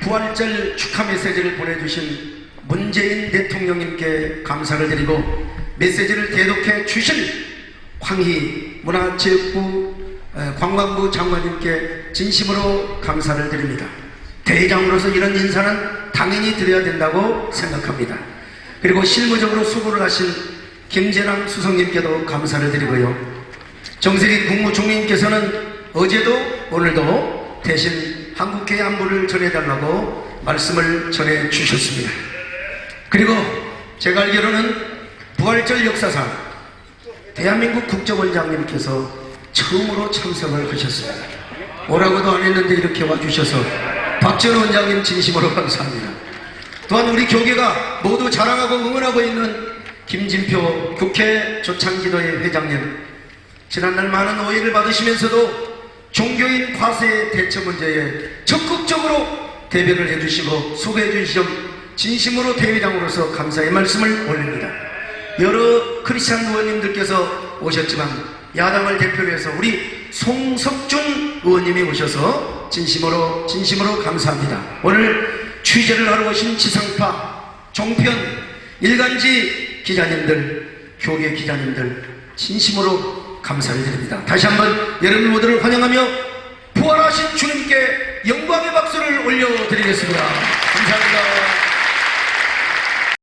부활절 축하 메시지를 보내주신 문재인 대통령님께 감사를 드리고 메시지를 대독해 주신 황희 문화체육부 어, 관광부 장관님께 진심으로 감사를 드립니다. 대장으로서 이런 인사는 당연히 드려야 된다고 생각합니다. 그리고 실무적으로 수고를 하신 김재남 수석님께도 감사를 드리고요. 정세리 국무총리님께서는 어제도 오늘도 대신 한국회 안부를 전해달라고 말씀을 전해 주셨습니다. 그리고 제가 알기로는 부활절 역사상 대한민국 국정원장님께서 처음으로 참석을 하셨습니다. 오라고도 안 했는데 이렇게 와주셔서 박지원 원장님 진심으로 감사합니다. 또한 우리 교계가 모두 자랑하고 응원하고 있는 김진표 국회 조창기도회 회장님 지난날 많은 오해를 받으시면서도 종교인 과세 대처 문제에 적극적으로 대변을 해주시고 주신 점 진심으로 대회장으로서 감사의 말씀을 올립니다. 여러 크리스찬 의원님들께서 오셨지만 야당을 대표로 해서 우리 송석준 의원님이 오셔서 진심으로 진심으로 감사합니다. 오늘 취재를 하러 오신 지상파, 종편, 일간지 기자님들, 교계 기자님들 진심으로 감사를 드립니다. 다시 한번 여러분 모두를 환영하며 부활하신 주님께 영광의 박수를 올려드리겠습니다. 감사합니다.